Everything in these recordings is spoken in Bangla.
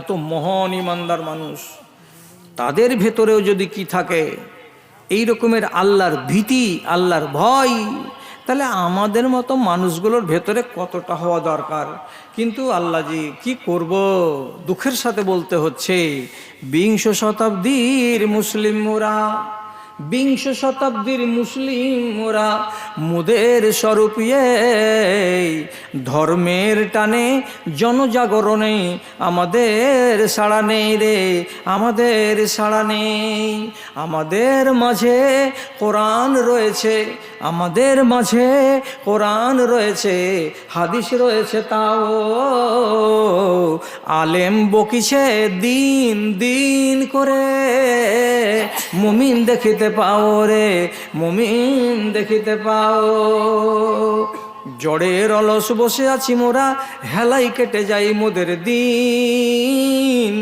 এত মহান ইমানদার মানুষ, তাদের ভেতরেও যদি কি থাকে, এই রকমের আল্লাহর ভীতি, আল্লাহর ভয়, তাহলে আমাদের মতো মানুষগুলোর ভেতরে কতটা হওয়া দরকার? কিন্তু আল্লাহজি কি করব? দুঃখের সাথে বলতে হচ্ছে, বিংশ শতাব্দীর মুসলিম মোরা বিংশ শতাব্দীর মুসলিমরা মোরা মুদের স্বরূপ ধর্মের টানে জনজাগরণে, আমাদের সাড়া নেই রে, আমাদের সাড়া নেই। আমাদের মাঝে কোরআন রয়েছে, আমাদের মাঝে কোরআন রয়েছে, হাদিস রয়েছে তাও। আলেম বকিছে দিন দিন করে, মুমিন দেখিতে পাও রে, মুমিন দেখিতে পাও। জড়ের অলস বসে আছি মোরা, হেলাই কেটে যাই মোদের দিন।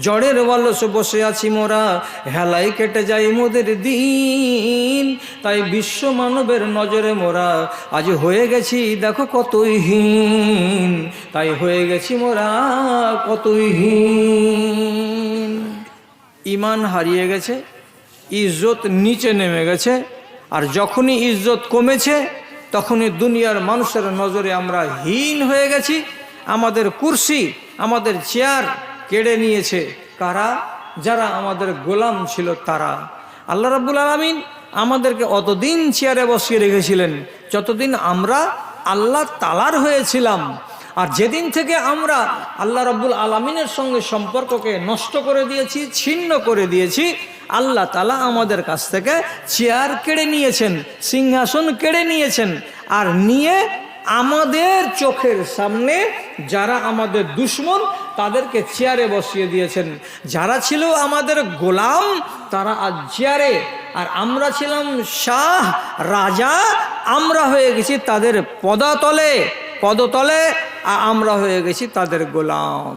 জড়ের অলস বসে আছি মোরা, হেলাই কেটে যাই মোদের দিন। তাই বিশ্ব মানবের নজরে মোরা, আজ হয়ে গেছি দেখো কতই হীন। তাই হয়ে গেছি মোরা কতই হীন। ইমান হারিয়ে গেছে ইজ্জত নিচে নেমে গেছে। আর যখনই ইজ্জত কমেছে, তখনই দুনিয়ার মানুষের নজরে আমরা হীন হয়ে গেছি। আমাদের কুর্সি, আমাদের চেয়ার কেড়ে নিয়েছে। কারা? যারা আমাদের গোলাম ছিল তারা। আল্লাহ রাব্বুল আলমিন আমাদেরকে অতদিন চেয়ারে বসিয়ে রেখেছিলেন। যতদিন আমরা আল্লাহ তালার হয়েছিলাম আর যেদিন থেকে আমরা আল্লাহ রব্বুল আলমিনের সঙ্গে সম্পর্ককে নষ্ট করে দিয়েছি, ছিন্ন করে দিয়েছি, আল্লাহ তালা আমাদের কাছ থেকে চেয়ার কেড়ে নিয়েছেন, সিংহাসন কেড়ে নিয়েছেন, আর নিয়ে আমাদের চোখের সামনে যারা আমাদের দুশ্মন, তাদেরকে চেয়ারে বসিয়ে দিয়েছেন। যারা ছিল আমাদের গোলাম, তারা আজ চেয়ারে। আর আমরা ছিলাম শাহ, রাজা, আমরা হয়ে গেছি তাদের পদাতলে, পদতলে আমরা হয়ে গেছি তাদের গোলাম।